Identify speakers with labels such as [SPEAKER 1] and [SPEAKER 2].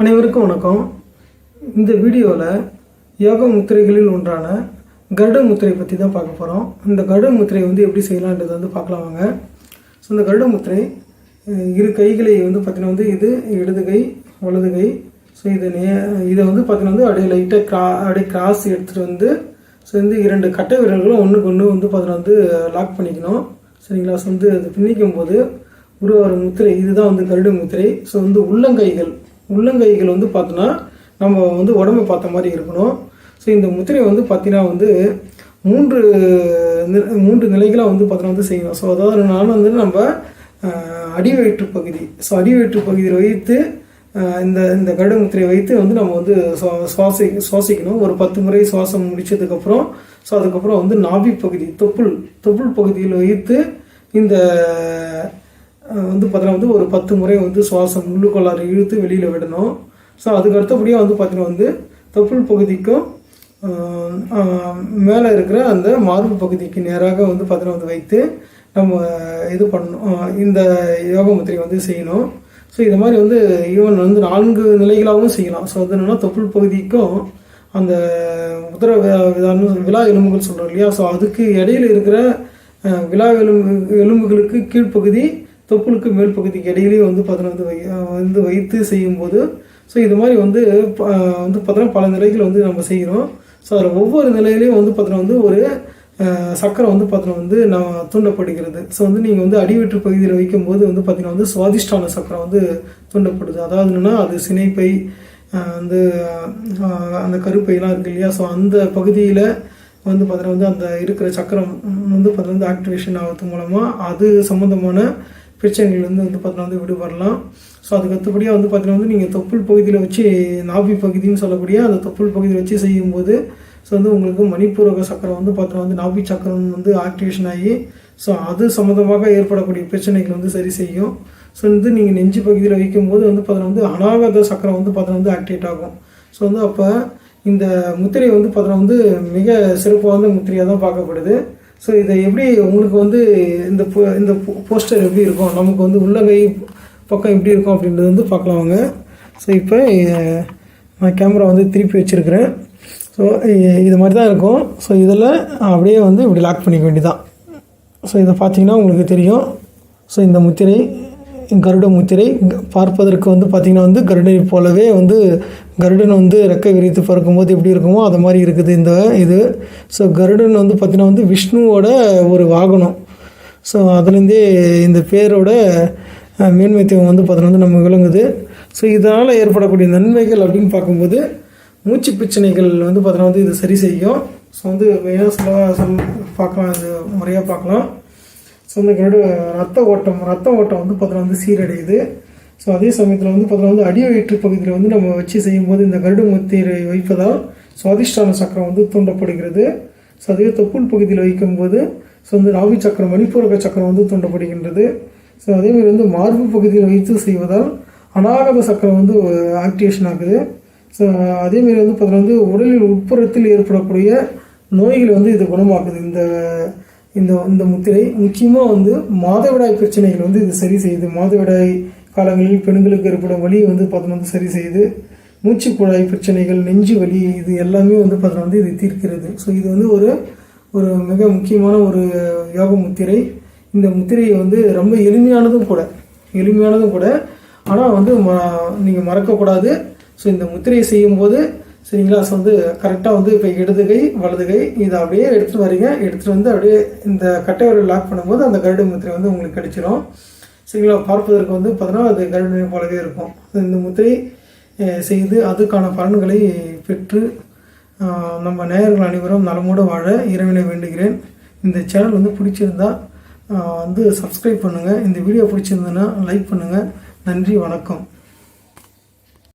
[SPEAKER 1] அனைவருக்கும் வணக்கம். இந்த வீடியோவில் யோக முத்திரைகளில் ஒன்றான கருட முத்திரை பற்றி தான் பார்க்க போகிறோம் இந்த கருட முத்திரை வந்து எப்படி செய்யலான்றது வந்து பார்க்கலாம் வாங்க. ஸோ இந்த கருட முத்திரை இரு கைகளை வந்து பார்த்தீங்கன்னா வந்து இது இடது கை வலது கை. ஸோ இது நே இதை வந்து பார்த்தீங்கன்னா வந்து அப்படியே லைட்டாக க்ரா அப்படியே கிராஸ் எடுத்துகிட்டு வந்து ஸோ வந்து இரண்டு கட்டை விரல்களும் ஒன்றுக்கு ஒன்று வந்து பார்த்தீங்கன்னா வந்து லாக் பண்ணிக்கணும். சரிங்களா? ஸோ வந்து அது பின்னிக்கும் போது உருவாகிற முத்திரை இதுதான் வந்து கருட முத்திரை. ஸோ வந்து உள்ளங்கைகள். உள்ளங்கைகள் வந்து பார்த்தோன்னா நம்ம வந்து உடம்பை பார்த்த மாதிரி இருக்கணும். ஸோ இந்த முத்திரை வந்து பார்த்தீங்கன்னா வந்து மூன்று மூன்று நிலைகளாக வந்து பார்த்தோன்னா வந்து செய்யணும். ஸோ அதாவது நான் வந்து நம்ம அடிவயிற்று பகுதி. ஸோ அடிவயிற்று பகுதியில் வைத்து இந்த இந்த கருட முத்திரையை வைத்து வந்து நம்ம வந்து சுவா- சுவாசி சுவாசிக்கணும். ஒரு பத்து முறை சுவாசம் முடித்ததுக்கப்புறம் ஸோ அதுக்கப்புறம் வந்து நாபி பகுதி தொப்புள் தொப்புள் பகுதியில் வைத்து இந்த வந்து பார்த்தீங்கன்னா வந்து ஒரு பத்து முறை வந்து சுவாசம் உள்ளுக்கொள்ளாறு இழுத்து வெளியில் விடணும். ஸோ அதுக்கு அடுத்தபடியாக வந்து பார்த்தீங்கன்னா வந்து தொப்புள் பகுதிக்கும் மேலே இருக்கிற அந்த மார்பு பகுதிக்கு நேராக வந்து பார்த்தீங்கன்னா வந்து வைத்து நம்ம இது பண்ணணும். இந்த யோக முத்திரை வந்து செய்யணும். ஸோ இது மாதிரி வந்து ஈவன் வந்து நான்கு நிலைகளாகவும் செய்யலாம். ஸோ அது என்னென்னா தொப்புள் பகுதிக்கும் அந்த உதர வி- விழா எலும்புகள் சொல்கிறோம் இல்லையா? ஸோ அதுக்கு இடையில இருக்கிற விழா எலும்பு எலும்புகளுக்கு கீழ்ப்பகுதி தொப்புளுக்கு மேல் பகுதிக்கு இடையிலேயே வந்து பார்த்தோன்னா வந்து வை வந்து வைத்து செய்யும்போது ஸோ இது மாதிரி வந்து வந்து பார்த்தோன்னா பல நிலைகள் வந்து நம்ம செய்கிறோம் ஸோ அதில் ஒவ்வொரு நிலையிலையும் வந்து பார்த்தோன்னா வந்து ஒரு சக்கரை வந்து பார்த்தோன்னா வந்து நான் தூண்டப்படுகிறது. ஸோ வந்து நீங்கள் வந்து அடிவெற்று பகுதியில் வைக்கும்போது வந்து பார்த்தீங்கன்னா வந்து சுவாதிஷ்டான சக்கரம் வந்து தூண்டப்படுது. அதாவது என்னென்னா அது சினைப்பை வந்து அந்த கருப்பையெல்லாம் இருக்கு இல்லையா? ஸோ அந்த பகுதியில் வந்து பார்த்தீங்கன்னா வந்து அந்த இருக்கிற சக்கரம் வந்து பார்த்தீங்கன்னா வந்து ஆக்டிவேஷன் ஆகிறது மூலமாக அது சம்மந்தமான பிரச்சனைகள்லேருந்து வந்து பார்த்தீங்கன்னா வந்து விடுபடலாம் ஸோ அதுக்கு வந்து பார்த்தீங்கன்னா வந்து நீங்கள் தொப்புள் பகுதியில் வச்சு நாபி பகுதின்னு சொல்லக்கூடிய அந்த தொப்புள் பகுதியில் வச்சு செய்யும்போது ஸோ வந்து உங்களுக்கு மணிப்பூரக சக்கரம் வந்து பார்த்தீங்கன்னா வந்து நாபி சக்கரம் வந்து ஆக்டிவேஷன் ஆகி ஸோ அது சம்மந்தமாக ஏற்படக்கூடிய பிரச்சனைகள் வந்து சரி செய்யும். ஸோ வந்து நீங்கள் நெஞ்சு பகுதியில் வைக்கும்போது வந்து பார்த்தீங்கன்னா வந்து அனாகத சக்கரம் வந்து பார்த்தீங்கன்னா வந்து ஆக்டிவேட் ஆகும். ஸோ வந்து அப்போ இந்த முத்திரை வந்து பார்த்தீங்கன்னா வந்து மிக சிறப்பான முத்திரையாக தான் பார்க்கப்படுது. ஸோ இதை எப்படி உங்களுக்கு வந்து இந்த போ- இந்த போஸ்டர் எப்படி இருக்கும்? நமக்கு வந்து உள்ளங்கை பக்கம் எப்படி இருக்கும் அப்படின்றது வந்து பார்க்கலாம் வாங்க. ஸோ இப்போ நான் கேமரா வந்து திருப்பி வச்சுருக்கிறேன். ஸோ இது மாதிரி தான் இருக்கும். ஸோ இதில் அப்படியே வந்து இப்படி லாக் பண்ணிக்க வேண்டியதான் ஸோ இதை பார்த்தீங்கன்னா உங்களுக்கு தெரியும். ஸோ இந்த முத்திரை கருட முத்திரை பார்ப்பதற்கு வந்து பார்த்திங்கன்னா வந்து கருடனை போலவே வந்து கருடன் வந்து ரெக்கை விரித்து பறக்கும்போது எப்படி இருக்குமோ அது மாதிரி இருக்குது இந்த இது. ஸோ கருடன் வந்து பார்த்திங்கன்னா வந்து விஷ்ணுவோட ஒரு வாகனம். ஸோ அதுலேருந்தே இந்த பேரோட மேன்மைத்துவம் வந்து பார்த்தீங்கன்னா வந்து நம்ம விளங்குது. ஸோ இதனால் ஏற்படக்கூடிய நன்மைகள் அப்படின்னு பார்க்கும்போது மூச்சு பிரச்சனைகள் வந்து பார்த்தோன்னா வந்து இது சரி செய்யும். ஸோ வந்து மெயினாக சொல் பார்க்கலாம் இது முறையாக பார்க்கலாம். ஸோ இந்த கருடு ரத்த ஓட்டம் ரத்த ஓட்டம் வந்து பார்த்தோன்னா வந்து சீரடையுது. ஸோ அதே சமயத்தில் வந்து பார்த்தீங்கன்னா வந்து அடி வயிற்று பகுதியில் வந்து நம்ம வச்சு செய்யும்போது இந்த கருடு முத்திரை வைப்பதால் சுவாதிஷ்டான சக்கரம் வந்து தூண்டப்படுகிறது. ஸோ அதே தொப்புள் பகுதியில் வைக்கும்போது ஸோ வந்து ராவி சக்கரம் மணிப்பூரக சக்கரம் வந்து தூண்டப்படுகின்றது. ஸோ அதேமாதிரி வந்து மார்பு பகுதியில் வைத்து செய்வதால் அநாகத சக்கரம் வந்து ஆக்டிவேஷன் ஆகுது. ஸோ அதேமாரி வந்து பார்த்தீங்கன்னா வந்து உடலில் உட்புறத்தில் ஏற்படக்கூடிய நோய்களை வந்து இது குணமாக்குது. இந்த இந்த இந்த முத்திரை. முக்கியமாக வந்து மாதவிடாய் பிரச்சனைகள் வந்து இது சரி செய்யுது. மாதவிடாய் காலங்களில் பெண்களுக்கு ஏற்படும் வலியை வந்து பார்த்தோன்னா வந்து சரி செய்யுது மூச்சு குழாய் பிரச்சனைகள் நெஞ்சு வலி இது எல்லாமே வந்து பார்த்தோன்னா வந்து இது தீர்க்கிறது. ஸோ இது வந்து ஒரு ஒரு மிக முக்கியமான ஒரு யோக முத்திரை. இந்த முத்திரையை வந்து ரொம்ப எளிமையானதும் கூட எளிமையானதும் கூட ஆனால் வந்து ம நீங்கள் மறக்கக்கூடாது. ஸோ இந்த முத்திரையை செய்யும்போது சரிங்களா ஸோ வந்து கரெக்டாக வந்து இப்போ இடது கை வலது கை இதை அப்படியே எடுத்துகிட்டு வரீங்க எடுத்துகிட்டு வந்து அப்படியே இந்த கட்டை விரல் லாக் பண்ணும்போது அந்த கருடு முத்திரை வந்து உங்களுக்கு கிடச்சிரும். சரிங்களா பார்ப்பதற்கு வந்து பார்த்தோன்னா அது கருடனை போலவே இருக்கும். இந்த முத்திரை செய்து அதுக்கான பலன்களை பெற்று நம்ம நேயர்கள் அனைவரும் நலமோடு வாழ இறைவனை வேண்டுகிறேன். இந்த சேனல் வந்து பிடிச்சிருந்தா வந்து சப்ஸ்கிரைப் பண்ணுங்கள் இந்த வீடியோ பிடிச்சிருந்ததுன்னா லைக் பண்ணுங்கள் நன்றி வணக்கம்.